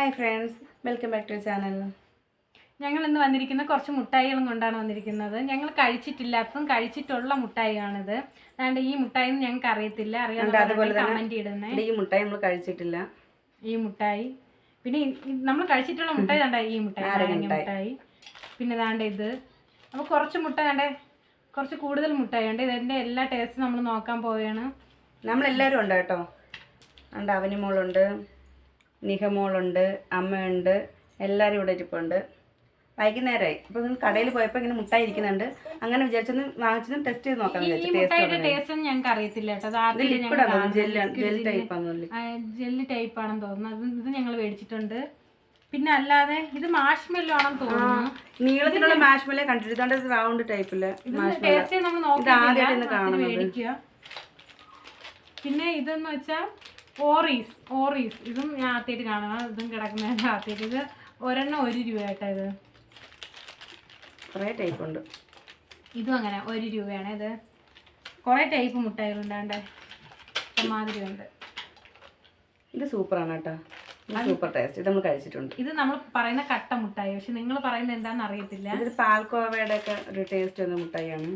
Hi friends welcome back to channel ഞങ്ങൾ ഇന്ന് വന്നിരിക്കുന്ന കുറച്ച് മുട്ടായികളും കൊണ്ടാണ് വന്നിരിക്കുന്നത്. ഞങ്ങൾ കഴിച്ചിട്ടില്ലാത്തതും കഴിച്ചിട്ടുള്ള മുട്ടായിയാണിത്. അതുകൊണ്ട് ഈ മുട്ടായി ഞങ്ങൾക്ക് അറിയത്തില്ല. അറിയാതെ ഈ മുട്ടായി നമ്മൾ കഴിച്ചിട്ടില്ല. ഈ മുട്ടായി. പിന്നെ നമ്മൾ കഴിച്ചിട്ടുള്ള മുട്ടായി കണ്ട ഈ മുട്ടായി മുട്ടായി. പിന്നെ ദാണ്ട ഇത്. അപ്പോൾ കുറച്ച് മുട്ട കണ്ടേ കുറച്ച് കൂടുതൽ മുട്ടായി ഉണ്ട് ഇതിന്റെ എല്ലാ ടേസ്റ്റും നമ്മൾ നോക്കാൻ പോവുകയാണ്. നമ്മളെല്ലാവരും ഉണ്ട് കേട്ടോ. ഉണ്ട് അവനി മോളുണ്ട് നിഹമോളുണ്ട് അമ്മയുണ്ട് എല്ലാവരും ഇവിടെ ഇരിപ്പുണ്ട്. വൈകുന്നേരമായി അപ്പോൾ നിങ്ങൾ കടയിൽ പോയപ്പോൾ ഇങ്ങനെ മുട്ടായി ഇരിക്കുന്നുണ്ട്. അങ്ങനെ വിചാരിച്ചൊന്ന് വാങ്ങിച്ചൊന്നും ടെസ്റ്റ് ചെയ്ത് മുട്ടായിയുടെ ടേസ്റ്റ് ഞങ്ങൾക്ക് അറിയത്തില്ല ടൈപ്പ് ആണെന്നല്ലേ ജെല്ലി ടൈപ്പ് ആണെന്ന് തോന്നുന്നു. ഇത് ഞങ്ങൾ മേടിച്ചിട്ടുണ്ട്. പിന്നെ അല്ലാതെ ഇത് മാഷ്മെല്ലോ ആണെന്ന് തോന്നുന്നു. നീളത്തിലുള്ള മാഷ്മെല്ലേ കണ്ടിട്ടുണ്ട് റൗണ്ട് ടൈപ്പിൽ ടേസ്റ്റ് നമ്മൾ മേടിക്കുക. പിന്നെ ഇതെന്ന് വെച്ചാൽ ഓറീസ് ഓറീസ്. ഇതും ഞാൻ ആദ്യമായിട്ട് കാണണം ഇതും കിടക്കുന്നതിന്റെ ആദ്യമായിട്ട് ഇത് ഒരെണ്ണം ഒരു രൂപയായിട്ടാ ഇത്. കുറേ ടൈപ്പ് ഉണ്ട്. ഇതും അങ്ങനെ ഒരു രൂപയാണ് ഇത്. കുറേ ടൈപ്പ് മുട്ടായികളുണ്ടാണ്ട് മാതിരി ഉണ്ട്. ഇത് സൂപ്പറാണ് കേട്ടോ. സൂപ്പർ ടേസ്റ്റ് ഇത് നമ്മൾ കഴിച്ചിട്ടുണ്ട്. ഇത് നമ്മൾ പറയുന്ന കട്ട മുട്ടായി. പക്ഷെ നിങ്ങൾ പറയുന്നത് എന്താണെന്ന് അറിയത്തില്ല. ഇത് പാൽക്കോവയുടെ ഒക്കെ ഒരു ടേസ്റ്റ് വന്ന മുട്ടായിയാണ്.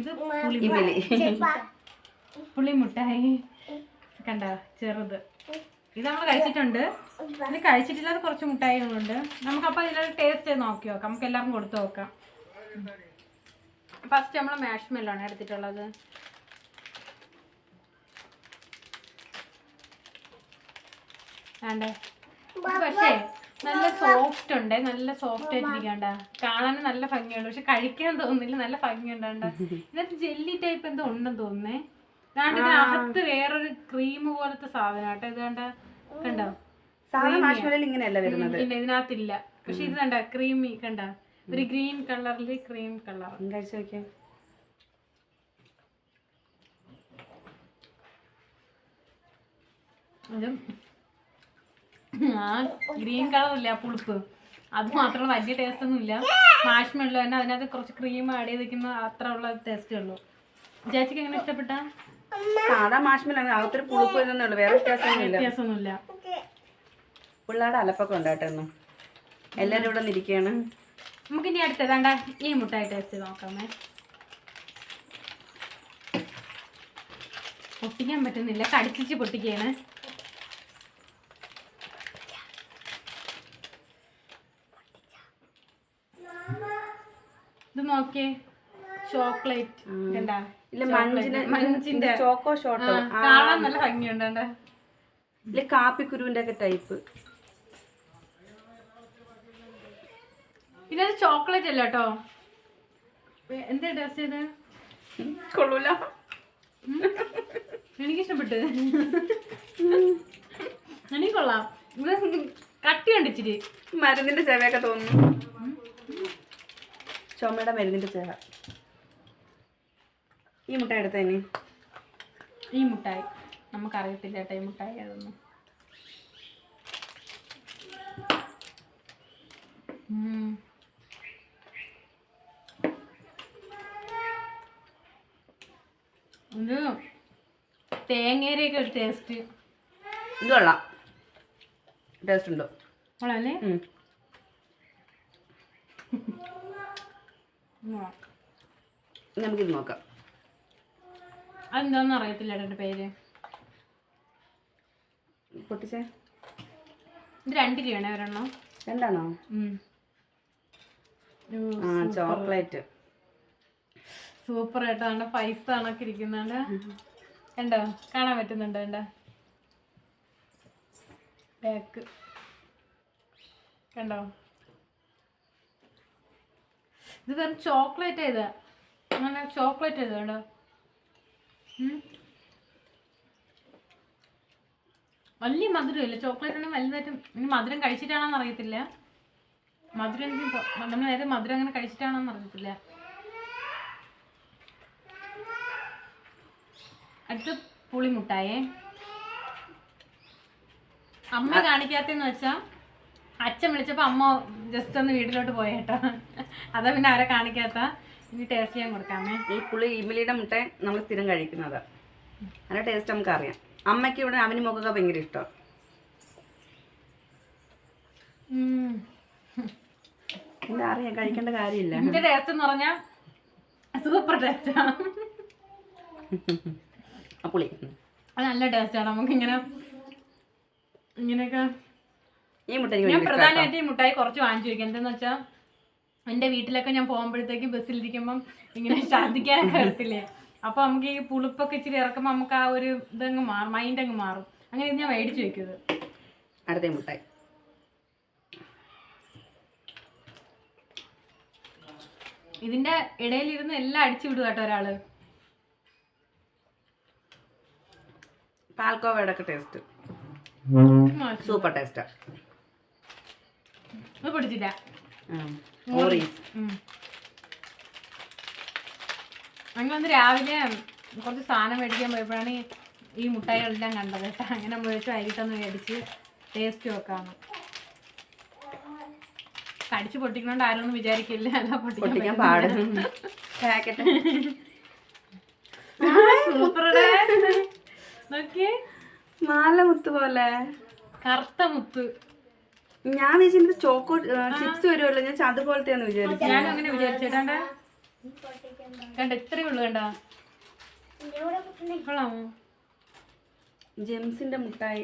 ഇത് പുളി ഇമിലി പുളി മുട്ടായി കണ്ട ചെറുത്. ഇത് നമ്മൾ കഴിച്ചിട്ടുണ്ട്. ഇത് കഴിച്ചിട്ടില്ലാതെ കുറച്ച് മുട്ടായികളുണ്ട് നമുക്കപ്പോൾ ഇതിലൊരു ടേസ്റ്റ് നോക്കി നോക്കാം. നമുക്ക് എല്ലാവർക്കും കൊടുത്തു നോക്കാം. ഫസ്റ്റ് നമ്മൾ മാഷ്മെല്ലാണ് എടുത്തിട്ടുള്ളത്. വേണ്ടേ പക്ഷേ നല്ല സോഫ്റ്റ് ഉണ്ട്. നല്ല സോഫ്റ്റ് ആയിട്ടിരിക്കണ്ട. കാണാൻ നല്ല ഭംഗിയുണ്ട്. പക്ഷെ കഴിക്കാൻ തോന്നുന്നില്ല. നല്ല ഭംഗിയുണ്ടാണ്ട് ഇതിനകത്ത് ജെല്ലി ടൈപ്പ് എന്തോ ഉണ്ടെന്ന് തോന്നുന്നേ. ഇതാണ്ട് ഇതിനകത്ത് വേറൊരു ക്രീം പോലത്തെ സാധനം കേട്ടോ ഇത് കണ്ട? കണ്ടോ? സാധാരണ മാഷ്മലയിൽ ഇങ്ങനെയല്ല വരുന്നത്? ഇല്ല ഇതിനകത്തില്ല. പക്ഷെ ഇത് കണ്ട? ക്രീമി കണ്ട? ഒരു ഗ്രീൻ കളറിൽ ക്രീം കളർ കഴിച്ചു നോക്കിയാ. ആ ഗ്രീൻ കളറില്ല പുളിപ്പ്? അത് മാത്രമല്ല വലിയ ടേസ്റ്റ് ഒന്നും ഇല്ല. മാഷ്മുള്ള തന്നെ അതിനകത്ത് കുറച്ച് ക്രീം ആഡ് ചെയ്തിരിക്കുന്ന അത്ര ഉള്ള ടേസ്റ്റേ ഉള്ളൂ. ചേച്ചിക്ക് എങ്ങനെ ഇഷ്ടപ്പെട്ട? സാധാ മാഷ്മലാണ് അകത്തൊരു പുളിപ്പ് വരുന്നുള്ളൂ വേറെ വ്യത്യാസമൊന്നുമില്ല. വ്യത്യാസമൊന്നുമില്ല. പിള്ളേരുടെ അലപ്പൊക്കെ ഉണ്ടായിട്ടു എല്ലാരും ഇവിടെ നിൽക്കുകയാണ് നമുക്ക് ഇനി അടുത്ത വേണ്ട ഈ മുട്ടായി ടേസ്റ്റ് നോക്കാമേ. പൊട്ടിക്കാൻ പറ്റുന്നില്ല കടിച്ചിച്ച് പൊട്ടിക്കുകയാണ്. ഇത് നോക്കിയേ. ചോക്ലേറ്റ് കണ്ടാ? ഇല്ല മഞ്ചിന് മഞ്ചിന്റെ. ചോക്കോ ഷോട്ടോ. കാണാൻ നല്ല ഭംഗിയുണ്ട് ഇല്ല കാപ്പിക്കുരുവിന്റെ ഒക്കെ ടൈപ്പ് പിന്നെ ചോക്ലേറ്റ് അല്ല കേട്ടോ. എന്താ ടേസ്റ്റ് ചെയ്ത്? കൊള്ളൂല. എനിക്ക് ഇഷ്ടപ്പെട്ട് എനിക്ക് കൊള്ളാം. ഇത് കട്ടി കണ്ടിച്ചിട്ട് മരുന്നിന്റെ ചെവയൊക്കെ തോന്നുന്നു. ചുമയുടെ മരുന്നിന്റെ ചെവ. ഈ മുട്ട എടുത്തേനി ഈ മുട്ടായി. നമുക്കറിയത്തില്ല കേട്ടോ ഈ മുട്ടായി അതൊന്നും. ഇത് തേങ്ങയുടെയൊക്കെ ഒരു ടേസ്റ്റ് ഇത് കൊള്ളാം. ടേസ്റ്റ് ഉണ്ടോ? കൊള്ളാല്ലേ. നമുക്കിത് നോക്കാം. അതെന്താന്ന് അറിയത്തില്ല എന്റെ പേര്. പൊട്ടിച്ചേ. ഇത് രണ്ട് രൂപയാണ് ഒരെണ്ണം. രണ്ടാണോ. ആ ചോക്ലേറ്റ്. സൂപ്പർ ആയിട്ട് നല്ല പൈസ കണക്ക് ഇരിക്കുന്നുണ്ട്. കണ്ടോ? കാണാൻ പറ്റുന്നുണ്ടോ കണ്ടോ ബാക്ക്. കണ്ടോ? ഇത് വെറും ചോക്ലേറ്റ് ചെയ്ത അങ്ങനെ ചോക്ലേറ്റ് ചെയ്തോ കണ്ടോ. വലിയ മധുരമില്ല. ചോക്ലേറ്റ് ആണെങ്കിൽ വലുതായിട്ടും ഇനി മധുരം കഴിച്ചിട്ടാണോന്ന് അറിയത്തില്ല. മധുരം എനിക്ക് നമ്മൾ നേരെ മധുരം അങ്ങനെ കഴിച്ചിട്ടാണോന്ന് അറിയത്തില്ല. അടുത്ത പുളിമുട്ടായേ. അമ്മ കാണിക്കാത്തെന്ന് വെച്ചാ അച്ഛൻ വിളിച്ചപ്പോ അമ്മ ജസ്റ്റ് ഒന്ന് വീട്ടിലോട്ട് പോയേട്ടോ. അതാ പിന്നെ അവരെ കാണിക്കാത്ത. ഇനി ടേസ്റ്റ് ചെയ്യാൻ കൊടുക്കാമേ. ഈ പുളി ഇമിലിയുടെ മുട്ട നമ്മൾ സ്ഥിരം കഴിക്കുന്നത്. അതിന്റെ ടേസ്റ്റ് നമുക്ക് അറിയാം അമ്മയ്ക്ക് ഇവിടെ അവന് മുഖമൊക്കെ ഭയങ്കര ഇഷ്ടം. എന്താ അറിയാം കഴിക്കേണ്ട കാര്യമില്ല. ഇതിന്റെ ടേസ്റ്റ് എന്ന് പറഞ്ഞാൽ സൂപ്പർ ടേസ്റ്റ് ആണ്. ആ പുളി. നല്ല ടേസ്റ്റ് ആണ്. നമുക്ക് ഇങ്ങനെ ഇങ്ങനെയൊക്കെ ഈ മുട്ട ഞാൻ പ്രധാനമായിട്ട് ഈ മുട്ടായി കുറച്ച് വാങ്ങിച്ചു വെക്കും. എന്താന്ന് വെച്ചാൽ എന്റെ വീട്ടിലൊക്കെ ഞാൻ പോകുമ്പോഴത്തേക്കും ബസ്സിലിരിക്കുമ്പം ഇങ്ങനെ ഛർദ്ദിക്കാനൊക്കെ വരത്തില്ലേ? അപ്പോൾ നമുക്ക് ഈ പുളിപ്പൊക്കെ ഇച്ചിരി ഇറക്കുമ്പോൾ നമുക്ക് ആ ഒരു ഇതങ്ങ് മാറും മൈൻഡ് അങ്ങ് മാറും. അങ്ങനെ ഇത് ഞാൻ മേടിച്ചു വെക്കുന്നത്. അടുത്ത മുട്ടായി. ഇതിന്റെ ഇടയിലിരുന്ന് എല്ലാം അടിച്ചു വിടുക കേട്ടോ ഒരാൾ. പാൽക്കോവയുടെ ഒക്കെ ടേസ്റ്റ് സൂപ്പർ ടേസ്റ്റാ പിടിച്ചില്ല. ഞങ്ങളന്ന് രാവിലെ കുറച്ച് സാധനം മേടിക്കാൻ പോയപ്പോഴാണ് ഈ- ഈ മുട്ടായികളെല്ലാം കണ്ടത് കേട്ടോ. അങ്ങനെ നമ്മൾ അരിട്ടൊന്ന് വൈകിട്ടൊന്ന് മേടിച്ച് ടേസ്റ്റ് നോക്കാന്ന് കടിച്ച് പൊട്ടിക്കണോണ്ട് ആരും ഒന്നും വിചാരിക്കില്ല. അല്ല പൊട്ടിക്കാൻ പാടും. നോക്കിയേ. നാല മുത്ത് പോലെ. കറുത്ത മുത്ത്. ഞാൻ വിചാരിച്ചത് ചോക്കോ ചിപ്സ് വരുമല്ലോ ഞാൻ അതുപോലത്തെ വിചാരിച്ചു. ഞാൻ അങ്ങനെ വിചാരിച്ചേട്ടാണ്ട കണ്ട? ഇത്രേ ഉള്ളൂ കണ്ട. കൊള്ളാമോ? ജെംസിന്റെ മുട്ടായി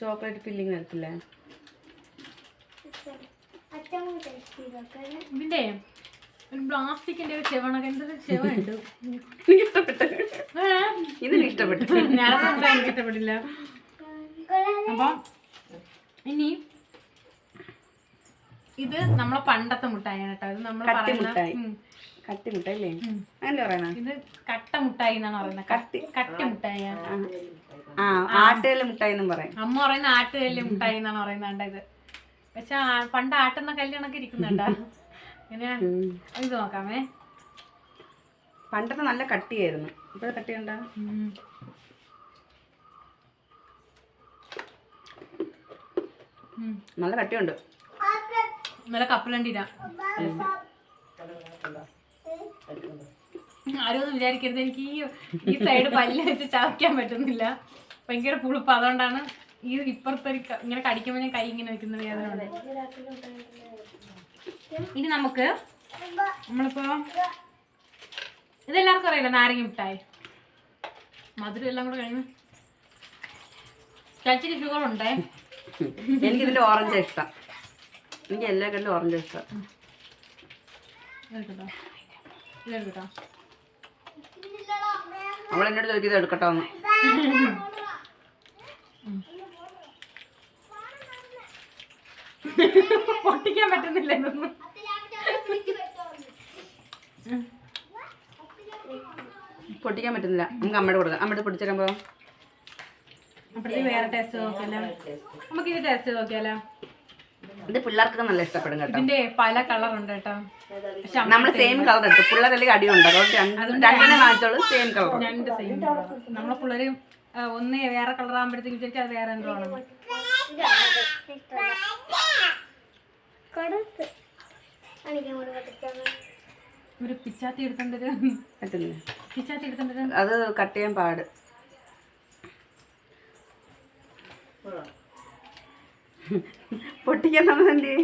ചോക്ലേറ്റ് ഫില്ലിങ് വരത്തില്ലേ? ഇതിന്റെ ഒരു പ്ലാസ്റ്റിക്കിന്റെ ഒരു എന്തൊരു ചെവുണ്ട് എനിക്ക് ഇഷ്ടപ്പെട്ടു എനിക്ക് ഇഷ്ടപ്പെട്ടില്ല അപ്പം ഇനി ഇത് നമ്മളെ പണ്ടത്തെ മുട്ടായാണ് കേട്ടോ. ഇത് നമ്മൾ കട്ടി പറയുന്ന മുട്ടായി. ഉം. കട്ടി മുട്ടായി അല്ലേ ഉം. അങ്ങനെ പറയണ. ഇത് കട്ട മുട്ടായി എന്നാണ് പറയുന്നത്. കട്ടി കട്ടി. മുട്ടായാണ് ആ. മുട്ടായി എന്നും പറയും. അമ്മ പറയുന്ന ആട്ടുകല്ല് മുട്ടായി എന്നാണ് പറയുന്നത്. ഇത്. പക്ഷെ പണ്ട് ആട്ടുന്ന കല്യാണൊക്കെ ഇരിക്കുന്നുണ്ടാ? ഇങ്ങനെ ഇത് നോക്കാമേ. പണ്ടത്തെ നല്ല കട്ടിയായിരുന്നു. ഇപ്പൊ കട്ടി കണ്ടാ ഉം. ഉം. നല്ല കട്ടിയുണ്ട്. നല്ല കപ്പലണ്ടിന ആരും ഒന്നും വിചാരിക്കരുത്. എനിക്ക് ഈ ഈ സൈഡ് പല്ല് വെച്ച് ചവയ്ക്കാൻ പറ്റുന്നില്ല. ഭയങ്കര പുളിപ്പ്. അതുകൊണ്ടാണ് ഈ ഇപ്പുറത്തെ ഇങ്ങനെ കടിക്കുമ്പോൾ ഞാൻ കൈ ഇങ്ങനെ വെക്കുന്ന വേദന ഉണ്ട്. ഇനി നമുക്ക് നമ്മളിപ്പോ ഇതെല്ലാവർക്കും അറിയില്ല? നാരങ്ങ മിഠായി. മധുരം എല്ലാം കൂടെ കഴിഞ്ഞു. ചച്ചിരി ഷുഗർ ഉണ്ടേ? എനിക്കിതിന്റെ ഓറഞ്ച് ഇഷ്ടം. എനിക്ക് എല്ലാ കല്ലും ഓറഞ്ച് ഇഷ്ടം നമ്മൾ അവൾ എന്നോട് ചോദിച്ചത് എടുക്കട്ടോ എന്ന്. പൊട്ടിക്കാൻ പറ്റുന്നില്ല ഇതൊന്നും. പൊട്ടിക്കാൻ പറ്റുന്നില്ല. നമുക്ക് അമ്മയുടെ കൊടുക്കാം. അമ്മയുടെ പൊട്ടിച്ചേരുമ്പോ അപ്പോഴത്തേക്ക് വേറെ ടേസ്റ്റ് നോക്കിയാലോ നമുക്ക് ഇത് ടേസ്റ്റ് നോക്കിയാലോ? ഇത് പിള്ളേർക്ക് നല്ല ഇഷ്ടപ്പെടും കേട്ടോ. ഇതിന്റെ പല കളർ ഉണ്ട് കേട്ടോ നമ്മൾ സെയിം കളർ എടുത്തു പിള്ളേരല്ലേ അടി അതുകൊണ്ട് രണ്ട് രണ്ടിനെ വാങ്ങിച്ചോളൂ സെയിം കളർ. രണ്ട് സെയിം നമ്മളെ പിള്ളേര് ഒന്ന് വേറെ കളർ ആകുമ്പോഴത്തേക്ക് വിചാരിച്ചാൽ അത് വേറെ എന്തോ ആണ്. ഒരു പിച്ചാത്തി പറ്റുന്നില്ല. പിച്ചാത്തി എടുക്കേണ്ടത് അത് കട്ട് ചെയ്യാൻ പാട്. പൊട്ടിക്കാൻ തന്നെ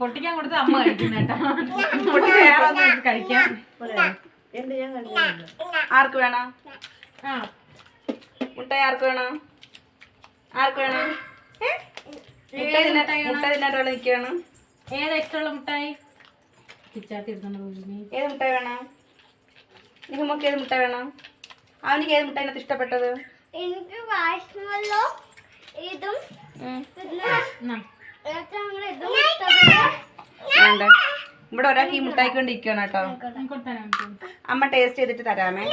പൊട്ടിക്കാൻ കൊടുത്ത് അമ്മ കഴിക്കുന്നേട്ടാ പൊട്ടി വേറെ ഒന്നും എടുത്ത് കഴിക്കാം. ആർക്ക് വേണം? ആ. മുട്ടായി ആർക്ക് വേണം? ആർക്ക് വേണം? മുട്ടായി നിൽക്കുകയാണ്. ഏതാ ഇഷ്ടമുള്ള മുട്ടായി? ഏത് മുട്ടായി വേണം? നിങ്ങമ്മക്ക് ഏത് മുട്ടായി വേണം? അവനിക്ക് ഏത് മുട്ടായിനകത്ത് ഇഷ്ടപ്പെട്ടത്? എനിക്ക് വാഷ്മല്ലോ ഇതും വേണ്ട. ഇവിടെ ഒരാൾക്ക് ഈ മുട്ടായി കൊണ്ട് ഇരിക്കണം കേട്ടോ അമ്മ ടേസ്റ്റ് ചെയ്തിട്ട് തരാമേ.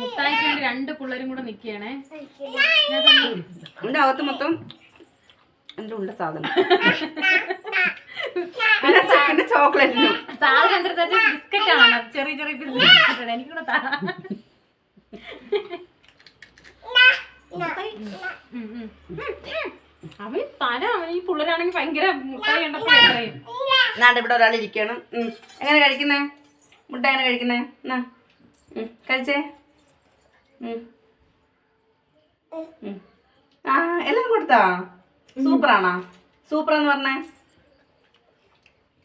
മുട്ടായിക്ക് വേണ്ടി രണ്ട് പിള്ളേരും കൂടെ നിൽക്കുകയാണേ ഇതിന്റെ അകത്ത് മൊത്തം എന്റെ ഉള്ള സാധനം? പിന്നെ ചോക്ലേറ്റിനും സാധനം ബിസ്ക്കറ്റ് ആണ് ചെറിയ ചെറിയ ബിസ്ക്കറ്റ് എനിക്ക് കൂടെ അവൻ തല അവൻ ഈ പുള്ളരാണെങ്കിൽ ഭയങ്കര മുട്ടായി കണ്ടപ്പോ പറയും എന്നാണ്ട് ഇവിടെ ഒരാൾ ഇരിക്കണം ഉം. എങ്ങനെ കഴിക്കുന്നേ? മുട്ട എങ്ങനെ കഴിക്കുന്നേ? എന്നാ. കഴിച്ചേ. ആ എല്ലാം കൊടുത്താ? സൂപ്പറാണോ? സൂപ്പർ എന്ന് പറഞ്ഞേ.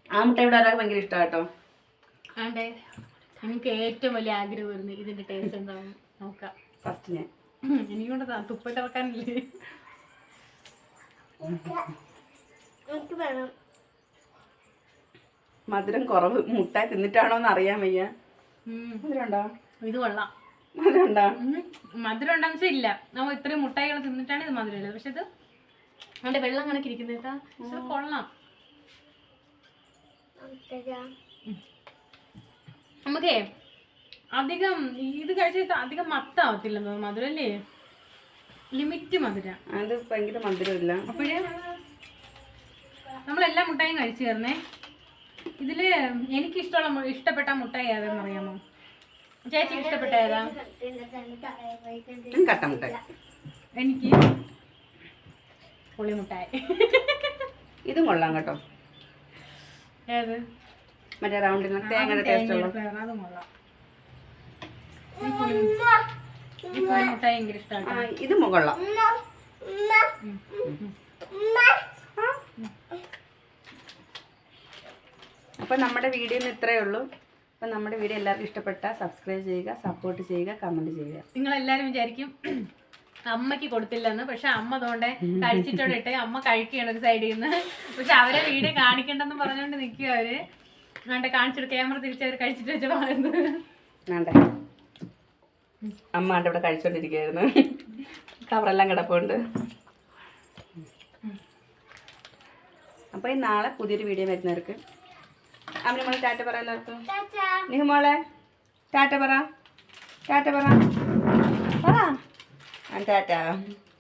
ആ മുട്ട ഇവിടെ ഒരാൾക്ക് ഭയങ്കര ഇഷ്ടമാണ് കേട്ടോ എനിക്ക് ഏറ്റവും വലിയ ആഗ്രഹമായിരുന്നു ഇതിന്റെ ടേസ്റ്റ് എന്താണെന്ന് നോക്കാം. ഫസ്റ്റ് ഞാൻ. എനിക്കൊണ്ട് തുപ്പിട്ട് ഇറക്കാനില്ലേ എനിക്ക് വേണം. മധുരം കുറവ്. മുട്ട തിന്നിട്ടാണോ എന്ന് അറിയാൻ വയ്യ. മധുരം ഉണ്ടോ ഇത് കൊള്ളാം. മധുരം ഉണ്ടോ മധുരം ഉണ്ടാന്ന് വെച്ചാൽ ഇല്ല. നമ്മൾ ഇത്രയും മുട്ടായികൾ തിന്നിട്ടാണ് ഇത് മധുരം ഇല്ലത് പക്ഷെ ഇത് അതിന്റെ വെള്ളം കണക്കിരിക്കുന്നത് കേട്ടാ. പക്ഷെ കൊള്ളാം. നമുക്കേ അധികം ഇത് കഴിച്ചിട്ട് അധികം മത്താവത്തില്ല മധുരം അല്ലേ ലിമിറ്റ് മധുര. അത് ഭയങ്കര മധുരമില്ല. അപ്പോഴേ? നമ്മളെല്ലാ മുട്ടായും കഴിച്ചു കയറുന്നേ. ഇതിൽ എനിക്ക് ഇഷ്ടമുള്ള ഇഷ്ടപ്പെട്ട മുട്ടായി ഏതാന്ന് അറിയാമോ? ചേച്ചി ഇഷ്ടപ്പെട്ട ഏതാ? എനിക്ക് പുളിമുട്ടായി ഇതും കൊള്ളാം കേട്ടോ. ഏത്? മറ്റേ റൗണ്ടിന് തേങ്ങയുടെ ടേസ്റ്റ് ഉള്ള. തേങ്ങയുടെ അതും കൊള്ളാം. ഭയങ്കര ഇഷ്ടമാണ് ഇതും ഉമ്മ. അപ്പം നമ്മുടെ വീഡിയോ ഇന്ന് ഇത്രയേ ഉള്ളൂ. അപ്പം നമ്മുടെ വീഡിയോ എല്ലാവർക്കും ഇഷ്ടപ്പെട്ട സബ്സ്ക്രൈബ് ചെയ്യുക സപ്പോർട്ട് ചെയ്യുക കമന്റ് ചെയ്യുക. നിങ്ങൾ എല്ലാരും വിചാരിക്കും അമ്മയ്ക്ക് കൊടുത്തില്ലെന്ന്. പക്ഷെ അമ്മ അതുകൊണ്ട് കഴിച്ചിട്ടോടെ അമ്മ കഴിക്കുകയാണ് ഒരു സൈഡിൽ നിന്ന് പക്ഷെ അവരെ വീഡിയോ കാണിക്കണ്ടെന്ന് പറഞ്ഞുകൊണ്ട് നിൽക്കുക അവർ. കാണിച്ചിട്ട് ക്യാമറ തിരിച്ച് അവർ കഴിച്ചിട്ട് വെച്ചാൽ പറയുന്നത് വേണ്ടേ അമ്മ ആണ്ട് ഇവിടെ കഴിച്ചോണ്ടിരിക്കുകയായിരുന്നു. കവറെല്ലാം കിടപ്പുണ്ട്. അപ്പോൾ ഈ നാളെ പുതിയൊരു വീഡിയോ വരുന്നവർക്ക്. അമ്മ മോളെ ടാറ്റ പറ എല്ലാവർക്കും. നിഹമോളെ ടാറ്റ പറ. ടാറ്റ പറ. പറ. ടാറ്റ.